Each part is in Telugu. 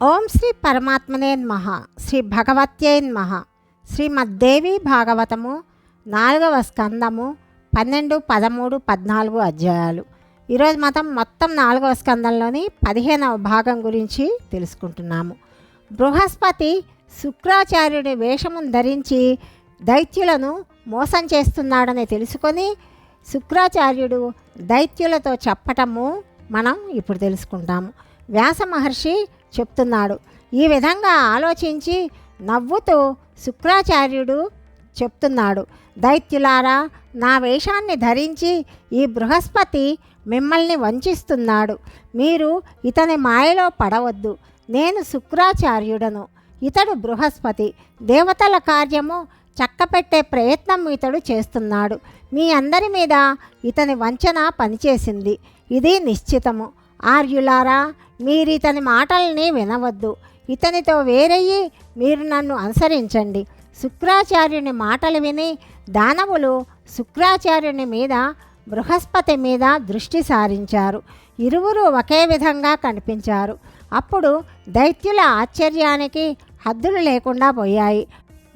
ఓం శ్రీ పరమాత్మనే నమః శ్రీ భగవత్యై నమః శ్రీమద్దేవి భాగవతము నాలుగవ స్కందము పన్నెండు పదమూడు పద్నాలుగు అధ్యాయాలు. ఈరోజు మాత్రం మొత్తం నాలుగవ స్కందంలోని పదిహేనవ భాగం గురించి తెలుసుకుంటున్నాము. బృహస్పతి శుక్రాచార్యుడి వేషమును ధరించి దైత్యులను మోసం చేస్తున్నాడని తెలుసుకొని శుక్రాచార్యుడు దైత్యులతో చెప్పటము మనం ఇప్పుడు తెలుసుకుంటాము. వ్యాస మహర్షి చెప్తున్నాడు. ఈ విధంగా ఆలోచించి నవ్వుతూ శుక్రాచార్యుడు చెప్తున్నాడు. దైత్యులారా నా వేషాన్ని ధరించి ఈ బృహస్పతి మిమ్మల్ని వంచిస్తున్నాడు. మీరు ఇతని మాయలో పడవద్దు. నేను శుక్రాచార్యుడను. ఇతడు బృహస్పతి. దేవతల కార్యము చక్కపెట్టే ప్రయత్నం ఇతడు చేస్తున్నాడు. మీ అందరి మీద ఇతని వంచన పనిచేసింది. ఇది నిశ్చితము. ఆర్యులారా మీరు ఇతని మాటల్ని వినవద్దు. ఇతనితో వేరయ్యి మీరు నన్ను అనుసరించండి. శుక్రాచార్యుని మాటలు విని దానవులు శుక్రాచార్యుని మీద బృహస్పతి మీద దృష్టి సారించారు. ఇరువురు ఒకే విధంగా కనిపించారు. అప్పుడు దైత్యుల ఆశ్చర్యానికి హద్దులు లేకుండా పోయాయి.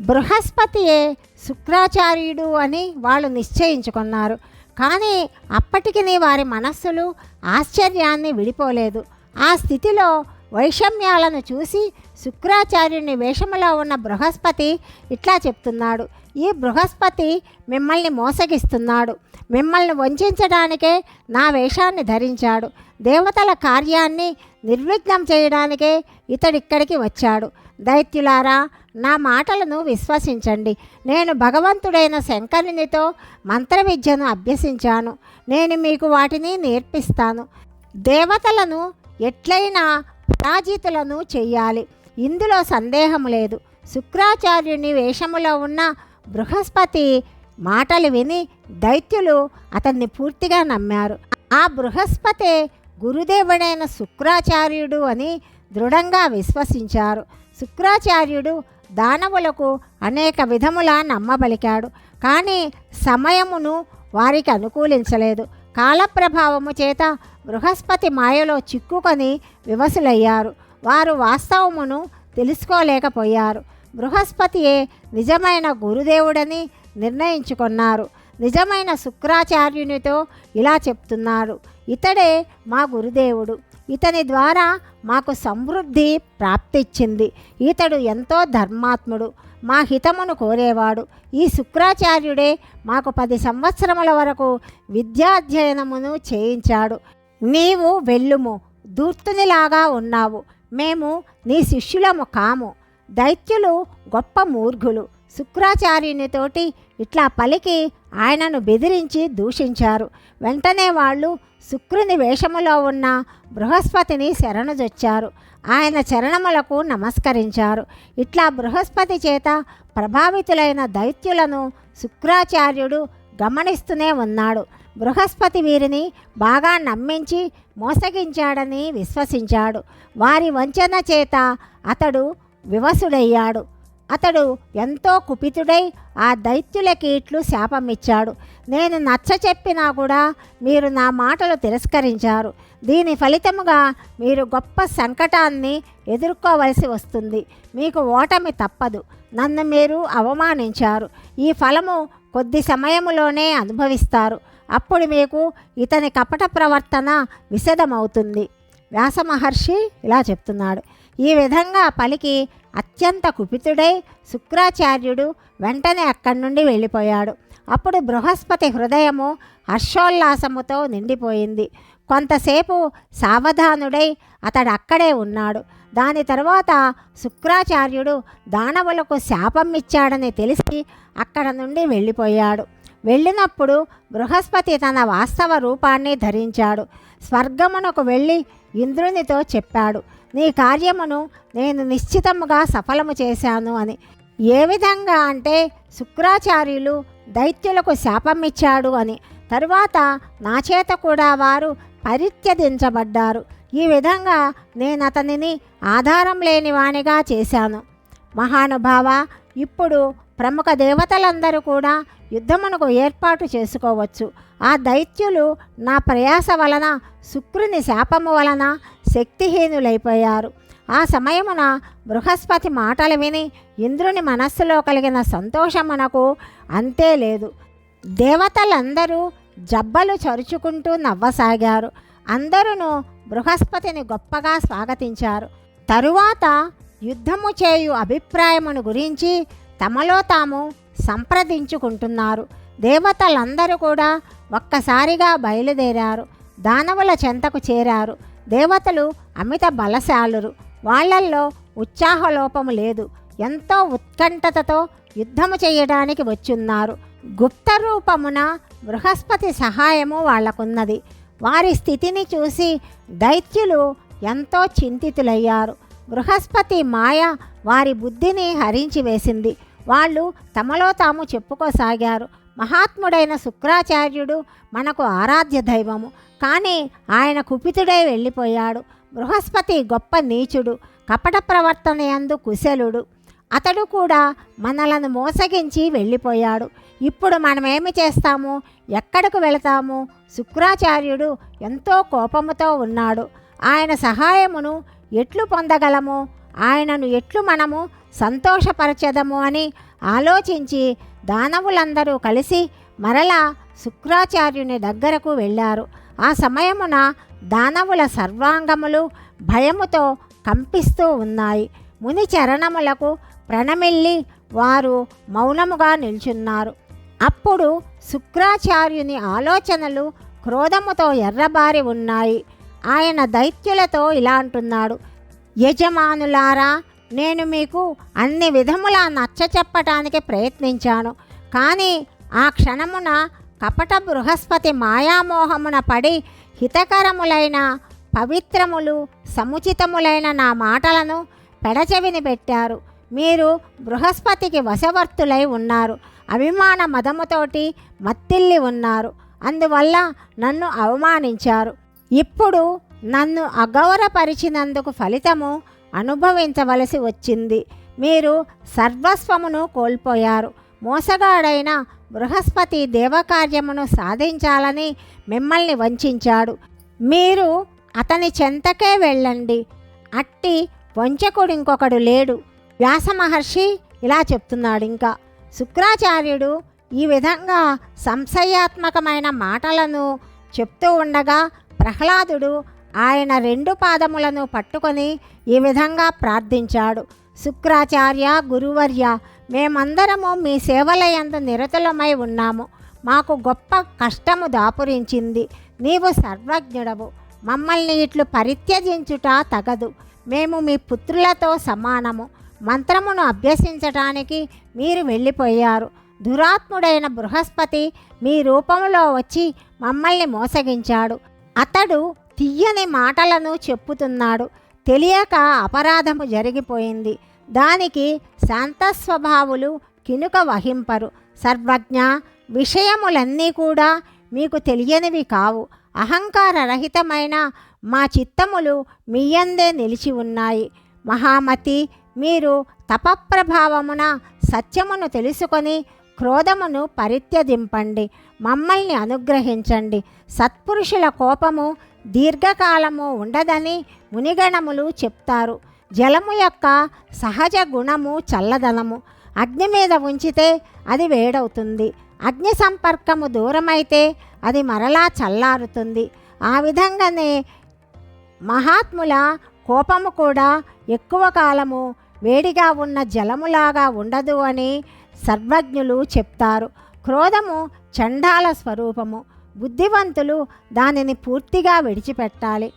బృహస్పతియే శుక్రాచార్యుడు అని వాళ్ళు నిశ్చయించుకున్నారు. కానీ అప్పటికి వారి మనస్సులు ఆశ్చర్యాన్ని విడిపోలేదు. ఆ స్థితిలో వైషమ్యాలను చూసి శుక్రాచార్యుని వేషములో ఉన్న బృహస్పతి ఇట్లా చెప్తున్నాడు. ఈ బృహస్పతి మిమ్మల్ని మోసగిస్తున్నాడు. మిమ్మల్ని వంచడానికే నా వేషాన్ని ధరించాడు. దేవతల కార్యాన్ని నిర్విఘ్నం చేయడానికే ఇతడిక్కడికి వచ్చాడు. దైత్యులారా నా మాటలను విశ్వసించండి. నేను భగవంతుడైన శంకరునితో మంత్ర విద్యను అభ్యసించాను. నేను మీకు వాటిని నేర్పిస్తాను. దేవతలను ఎట్లయినా పరాజితులను చెయ్యాలి. ఇందులో సందేహం లేదు. శుక్రాచార్యుని వేషములో ఉన్న బృహస్పతి మాటలు విని దైత్యులు అతన్ని పూర్తిగా నమ్మారు. ఆ బృహస్పతే గురుదేవుడైన శుక్రాచార్యుడు అని దృఢంగా విశ్వసించారు. శుక్రాచార్యుడు దానవులకు అనేక విధములా నమ్మబలికాడు. కానీ సమయమును వారికి అనుకూలించలేదు. కాలప్రభావము చేత బృహస్పతి మాయలో చిక్కుకొని వివసులయ్యారు. వారు వాస్తవమును తెలుసుకోలేకపోయారు. బృహస్పతియే నిజమైన గురుదేవుడని నిర్ణయించుకున్నారు. నిజమైన శుక్రాచార్యునితో ఇలా చెప్తున్నారు. ఇతడే మా గురుదేవుడు. ఇతని ద్వారా మాకు సమృద్ధి ప్రాప్తిచ్చింది. ఇతడు ఎంతో ధర్మాత్ముడు. మా హితమును కోరేవాడు. ఈ శుక్రాచార్యుడే మాకు పది సంవత్సరముల వరకు విద్యాధ్యయనమును చేయించాడు. నీవు వెళ్ళుము. దూర్తునిలాగా ఉన్నావు. మేము నీ శిష్యులము కాము. దైత్యులు గొప్ప మూర్ఘులు. శుక్రాచార్యునితోటి ఇట్లా పలికి ఆయనను బెదిరించి దూషించారు. వెంటనే వాళ్ళు శుక్రుని వేషములో ఉన్న బృహస్పతిని శరణుజొచ్చారు. ఆయన చరణములకు నమస్కరించారు. ఇట్లా బృహస్పతి చేత ప్రభావితులైన దైత్యులను శుక్రాచార్యుడు గమనిస్తూనే ఉన్నాడు. బృహస్పతి వీరిని బాగా నమ్మించి మోసగించాడని విశ్వసించాడు. వారి వంచన చేత అతడు వివసుడయ్యాడు. అతడు ఎంతో కుపితుడై ఆ దైత్యులకి ఇట్లు శాపమిచ్చాడు. నేను నచ్చ చెప్పినా కూడా మీరు నా మాటలు తిరస్కరించారు. దీని ఫలితముగా మీరు గొప్ప సంకటాన్ని ఎదుర్కోవలసి వస్తుంది. మీకు ఓటమి తప్పదు. నన్ను మీరు అవమానించారు. ఈ ఫలము కొద్ది సమయములోనే అనుభవిస్తారు. అప్పుడు మీకు ఇతని కపట ప్రవర్తన విశదమవుతుంది. వ్యాస మహర్షి ఇలా చెప్తున్నాడు. ఈ విధంగా పలికి అత్యంత కుపితుడై శుక్రాచార్యుడు వెంటనే అక్కడి నుండి వెళ్ళిపోయాడు. అప్పుడు బృహస్పతి హృదయము హర్షోల్లాసముతో నిండిపోయింది. కొంతసేపు సావధానుడై అతడు అక్కడే ఉన్నాడు. దాని తర్వాత శుక్రాచార్యుడు దానవులకు శాపం ఇచ్చాడని తెలిసి అక్కడ నుండి వెళ్ళిపోయాడు. వెళ్ళినప్పుడు బృహస్పతి తన వాస్తవ రూపాన్ని ధరించాడు. స్వర్గమునకు వెళ్ళి ఇంద్రునితో చెప్పాడు. నీ కార్యమును నేను నిశ్చితముగా సఫలము చేశాను అని. ఏ విధంగా అంటే శుక్రాచార్యులు దైత్యులకు శాపమిచ్చాడు అని. తరువాత నా చేత కూడా వారు పరిత్యదించబడ్డారు ఈ విధంగా నేను అతనిని ఆధారం లేని వానిగా చేశాను. మహానుభావ ఇప్పుడు ప్రముఖ దేవతలందరూ కూడా యుద్ధమునకు ఏర్పాటు చేసుకోవచ్చు. ఆ దైత్యులు నా ప్రయాస వలన శుక్రుని శాపము వలన శక్తిహీనులైపోయారు. ఆ సమయమున బృహస్పతి మాటలు విని ఇంద్రుని మనస్సులో కలిగిన సంతోషమునకు అంతే లేదు. దేవతలందరూ జబ్బలు చరుచుకుంటూ నవ్వసాగారు. అందరూ బృహస్పతిని గొప్పగా స్వాగతించారు. తరువాత యుద్ధము చేయు అభిప్రాయమును గురించి తమలో తాము సంప్రదించుకుంటున్నారు. దేవతలందరూ కూడా ఒక్కసారిగా బయలుదేరారు. దానవుల చెంతకు చేరారు. దేవతలు అమిత బలశాలురు. వాళ్ళల్లో ఉత్సాహలోపము లేదు. ఎంతో ఉత్కంఠతతో యుద్ధము చేయడానికి వచ్చున్నారు. గుప్త రూపమున బృహస్పతి సహాయము వాళ్ళకున్నది. వారి స్థితిని చూసి దైత్యులు ఎంతో చింతితులయ్యారు. బృహస్పతి మాయ వారి బుద్ధిని హరించి వేసింది. వాళ్ళు తమలో తాము చెప్పుకోసాగారు. మహాత్ముడైన శుక్రాచార్యుడు మనకు ఆరాధ్య దైవము. కానీ ఆయన కుపితుడై వెళ్ళిపోయాడు. బృహస్పతి గొప్ప నీచుడు కపట ప్రవర్తన యందు కుశలుడు. అతడు కూడా మనలను మోసగించి వెళ్ళిపోయాడు. ఇప్పుడు మనమేమి చేస్తాము? ఎక్కడికి వెళతాము? శుక్రాచార్యుడు ఎంతో కోపముతో ఉన్నాడు. ఆయన సహాయమును ఎట్లు పొందగలము? ఆయనను ఎట్లు మనము సంతోషపరచదము అని ఆలోచించి దానవులందరూ కలిసి మరలా శుక్రాచార్యుని దగ్గరకు వెళ్ళారు. ఆ సమయమున దానవుల సర్వాంగములు భయముతో కంపిస్తూ ఉన్నాయి. ముని చరణములకు ప్రణమిల్లి వారు మౌనముగా నిల్చున్నారు. అప్పుడు శుక్రాచార్యుని ఆలోచనలు క్రోధముతో ఎర్రబారి ఉన్నాయి. ఆయన దైత్యులతో ఇలా అంటున్నాడు యజమానులారా నేను మీకు అన్ని విధములా నచ్చ చెప్పటానికి ప్రయత్నించాను. కానీ ఆ క్షణమున కపట బృహస్పతి మాయామోహమున పడి హితకరములైన పవిత్రములు సముచితములైన నా మాటలను పెడచెవిని పెట్టారు. మీరు బృహస్పతికి వశవర్తులై ఉన్నారు. అభిమాన మదముతోటి మత్తిల్లి ఉన్నారు. అందువల్ల నన్ను అవమానించారు. ఇప్పుడు నన్ను అగౌరపరిచినందుకు ఫలితము అనుభవించవలసి వచ్చింది. మీరు సర్వస్వమును కోల్పోయారు. మోసగాడైన బృహస్పతి దేవకార్యమును సాధించాలని మిమ్మల్ని వంచాడు. మీరు అతని చెంతకే వెళ్ళండి. అట్టి వంచకుడు ఇంకొకడు లేడు. వ్యాస మహర్షి ఇలా చెప్తున్నాడు ఇంకా. శుక్రాచార్యుడు ఈ విధంగా సంశయాత్మకమైన మాటలను చెప్తూ ఉండగా ప్రహ్లాదుడు ఆయన రెండు పాదములను పట్టుకొని ఈ విధంగా ప్రార్థించాడు. శుక్రాచార్య గురువర్య మేమందరము మీ సేవలయందు నిరతులమై ఉన్నాము. మాకు గొప్ప కష్టము దాపురించింది. నీవు సర్వజ్ఞుడవు. మమ్మల్ని ఇట్లు పరిత్యజించుట తగదు. మేము మీ పుత్రులతో సమానము. మంత్రమును అభ్యసించటానికి మీరు వెళ్ళిపోయారు. దురాత్ముడైన బృహస్పతి మీ రూపంలో వచ్చి మమ్మల్ని మోసగించాడు. అతడు తీయని మాటలను చెప్పుతున్నాడు. తెలియక అపరాధము జరిగిపోయింది. దానికి శాంతస్వభావులు కినుక వహింపరు. సర్వజ్ఞ విషయములన్నీ కూడా మీకు తెలియనివి కావు. అహంకార రహితమైన మా చిత్తములు మీయందే నిలిచి ఉన్నాయి. మహామతి మీరు తపప్రభావమున సత్యమును తెలుసుకొని క్రోధమును పరిత్యదింపండి మమ్మల్ని అనుగ్రహించండి. సత్పురుషుల కోపము దీర్ఘకాలము ఉండదని మునిగణములు చెప్తారు. జలము యొక్క సహజ గుణము చల్లదనము. అగ్ని మీద ఉంచితే అది వేడవుతుంది. అగ్ని సంపర్కము దూరమైతే అది మరలా చల్లారుతుంది. ఆ విధంగానే మహాత్ముల కోపము కూడా ఎక్కువ కాలము వేడిగా ఉన్న జలములాగా ఉండదు అని సర్వజ్ఞులు చెప్తారు. క్రోధము చండాల స్వరూపము. బుద్ధివంతులు దానిని పూర్తిగా విడిచిపెట్టాలి.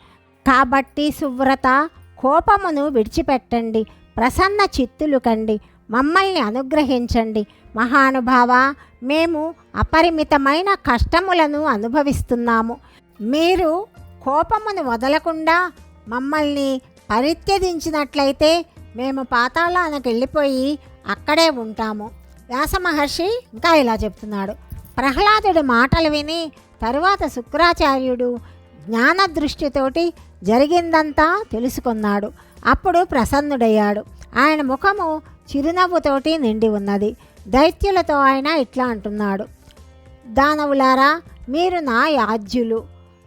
కాబట్టి సువ్రత కోపమును విడిచిపెట్టండి. ప్రసన్న చిత్తులు కండి. మమ్మల్ని అనుగ్రహించండి. మహానుభావ మేము అపరిమితమైన కష్టములను అనుభవిస్తున్నాము. మీరు కోపమును వదలకుండా మమ్మల్ని పరిత్యజించినట్లయితే మేము పాతాళానికి వెళ్ళిపోయి అక్కడే ఉంటాము. వ్యాస మహర్షి ఇంకా ఇలా చెప్తున్నాడు. ప్రహ్లాదుడి మాటలు విని తరువాత శుక్రాచార్యుడు జ్ఞాన దృష్టితోటి జరిగిందంతా తెలుసుకున్నాడు. అప్పుడు ప్రసన్నుడయ్యాడు. ఆయన ముఖము చిరునవ్వుతోటి నిండి ఉన్నది. దైత్యులతో ఆయన ఇట్లా అంటున్నాడు. దానవులారా మీరు నా యాజ్యులు.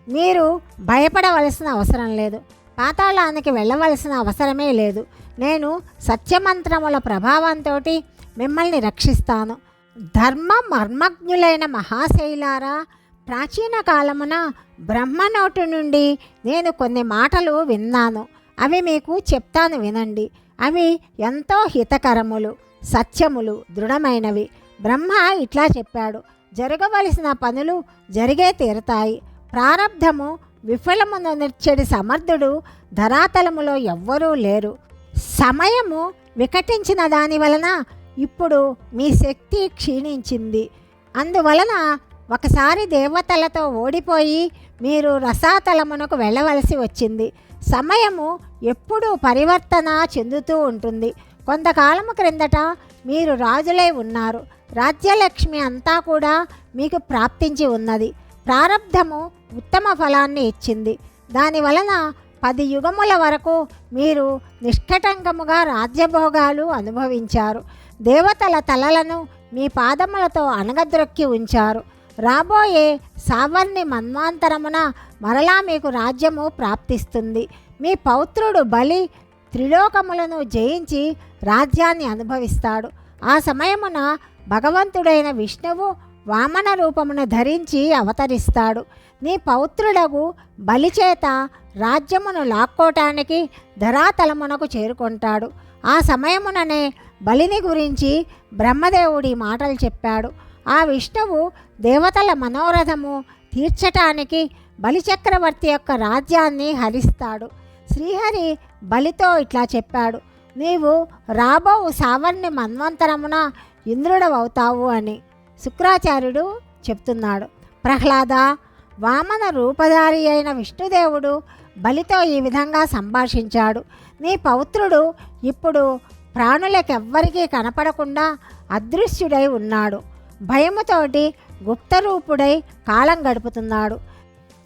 మీరు భయపడవలసిన అవసరం లేదు. పాతాళానికి వెళ్ళవలసిన అవసరమే లేదు. నేను సత్యమంత్రముల ప్రభావంతో మిమ్మల్ని రక్షిస్తాను. ధర్మ మర్మజ్ఞులైన మహాశైలారా ప్రాచీన కాలమున బ్రహ్మనోటు నుండి నేను కొన్ని మాటలు విన్నాను. అవి మీకు చెప్తాను వినండి. అవి ఎంతో హితకరములు సత్యములు దృఢమైనవి. బ్రహ్మ ఇట్లా చెప్పాడు. జరగవలసిన పనులు జరిగే తీరతాయి. ప్రారబ్ధము విఫలమును నిర్చెడి సమర్థుడు ధరాతలములో ఎవ్వరూ లేరు. సమయము వికటించిన దాని వలన ఇప్పుడు మీ శక్తి క్షీణించింది. అందువలన ఒకసారి దేవతలతో ఓడిపోయి మీరు రసాతలమునకు వెళ్ళవలసి వచ్చింది. సమయము ఎప్పుడూ పరివర్తన చెందుతూ ఉంటుంది. కొంతకాలము క్రిందట మీరు రాజులై ఉన్నారు. రాజ్యలక్ష్మి అంతా కూడా మీకు ప్రాప్తించి ఉన్నది. ప్రారబ్ధము ఉత్తమ ఫలాన్ని ఇచ్చింది. దాని వలన పది యుగముల వరకు మీరు నిష్కటంకముగా రాజ్యభోగాలు అనుభవించారు. దేవతల తలలను మీ పాదములతో అణగద్రొక్కి ఉంచారు. రాబోయే సావర్ణి మన్వాంతరమున మరలా మీకు రాజ్యము ప్రాప్తిస్తుంది. మీ పౌత్రుడు బలి త్రిలోకములను జయించి రాజ్యాన్ని అనుభవిస్తాడు. ఆ సమయమున భగవంతుడైన విష్ణువు వామన రూపమును ధరించి అవతరిస్తాడు. నీ పౌత్రుడగు బలిచేత రాజ్యమును లాక్కోటానికి ధరాతలమునకు చేరుకుంటాడు. ఆ సమయముననే బలిని గురించి బ్రహ్మదేవుడి మాటలు చెప్పాడు. ఆ విష్ణువు దేవతల మనోరథము తీర్చటానికి బలిచక్రవర్తి యొక్క రాజ్యాన్ని హరిస్తాడు. శ్రీహరి బలితో ఇట్లా చెప్పాడు నీవు రాబో సావర్ణి మన్వంతరమున ఇంద్రుడవవుతావు అని శుక్రాచార్యుడు చెప్తున్నాడు. ప్రహ్లాద వామన రూపధారి అయిన విష్ణుదేవుడు బలితో ఈ విధంగా సంభాషించాడు. నీ పౌత్రుడు ఇప్పుడు ప్రాణులకెవ్వరికీ కనపడకుండా అదృశ్యుడై ఉన్నాడు. భయముతోటి గుప్తరూపుడై కాలం గడుపుతున్నాడు.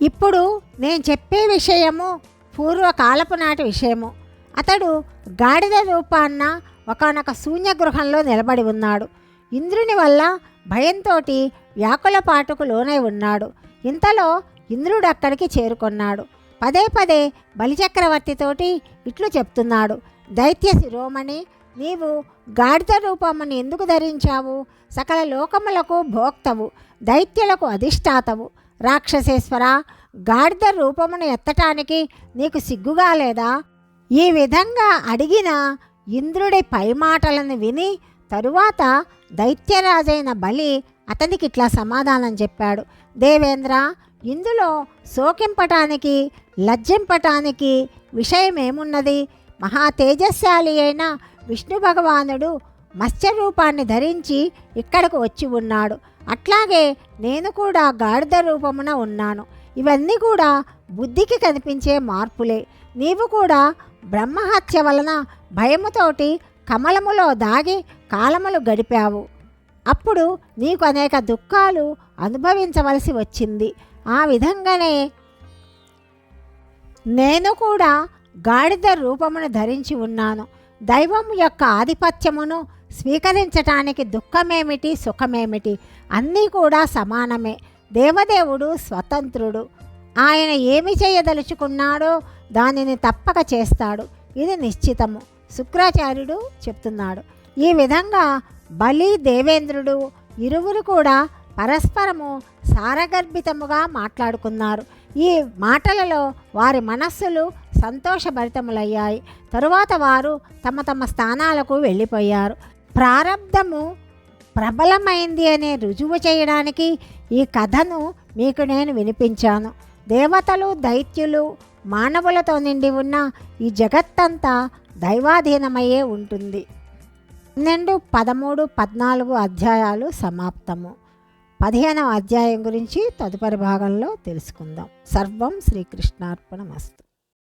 ఇప్పుడు నేను చెప్పే విషయము పూర్వకాలపు నాటి విషయము. అతడు గాడిద రూపాన్న ఒకనొక శూన్య గృహంలో నిలబడి ఉన్నాడు. ఇంద్రుని వల్ల భయంతో వ్యాకుల పాటుకు లోనై ఉన్నాడు. ఇంతలో ఇంద్రుడు అక్కడికి చేరుకున్నాడు. పదే పదే బలిచక్రవర్తితోటి ఇట్లు చెప్తున్నాడు. దైత్య శిరోమణి నీవు గాడిద రూపముని ఎందుకు ధరించావు? సకల లోకములకు భోక్తవు దైత్యులకు అధిష్టాతవు. రాక్షసేశ్వర గాడిద రూపమును ఎత్తటానికి నీకు సిగ్గుగా లేదా? ఈ విధంగా అడిగిన ఇంద్రుడి పై మాటలను విని తరువాత దైత్యరాజైన బలి అతనికి ఇట్లా సమాధానం చెప్పాడు. దేవేంద్ర ఇందులో శోకింపటానికి లజ్జింపటానికి విషయమేమున్నది? మహా తేజస్శాలి అయిన విష్ణు భగవానుడు మత్స్య రూపాన్ని ధరించి ఇక్కడకు వచ్చి ఉన్నాడు. అట్లాగే నేను కూడా గాడిద రూపమున ఉన్నాను. ఇవన్నీ కూడా బుద్ధికి కనిపించే మార్పులే. నీవు కూడా బ్రహ్మహత్య వలన భయముతోటి కమలములో దాగి కాలములు గడిపావు. అప్పుడు నీకు అనేక దుఃఖాలు అనుభవించవలసి వచ్చింది. ఆ విధంగానే నేను కూడా గాడిద రూపమును ధరించి ఉన్నాను. దైవం యొక్క ఆధిపత్యమును స్వీకరించటానికి దుఃఖమేమిటి సుఖమేమిటి? అన్నీ కూడా సమానమే. దేవదేవుడు స్వతంత్రుడు. ఆయన ఏమి చేయదలుచుకున్నాడో దానిని తప్పక చేస్తాడు. ఇది నిశ్చితము. శుక్రాచార్యుడు చెప్తున్నాడు. ఈ విధంగా బలి దేవేంద్రుడు ఇరువురు కూడా పరస్పరము సారగర్భితముగా మాట్లాడుకున్నారు. ఈ మాటలలో వారి మనస్సులు సంతోషభరితములయ్యాయి. తరువాత వారు తమ తమ స్థానాలకు వెళ్ళిపోయారు. ప్రారంధము ప్రబలమైంది అనే రుజువు చేయడానికి ఈ కథను మీకు నేను వినిపించాను. దేవతలు దైత్యులు మానవులతో నిండి ఉన్న ఈ జగత్తంతా దైవాధీనమయ్యే ఉంటుంది. పన్నెండు పదమూడు పద్నాలుగు అధ్యాయాలు సమాప్తము. పదిహేనవ అధ్యాయం గురించి తదుపరి భాగంలో తెలుసుకుందాం. సర్వం శ్రీకృష్ణార్పణమస్తు.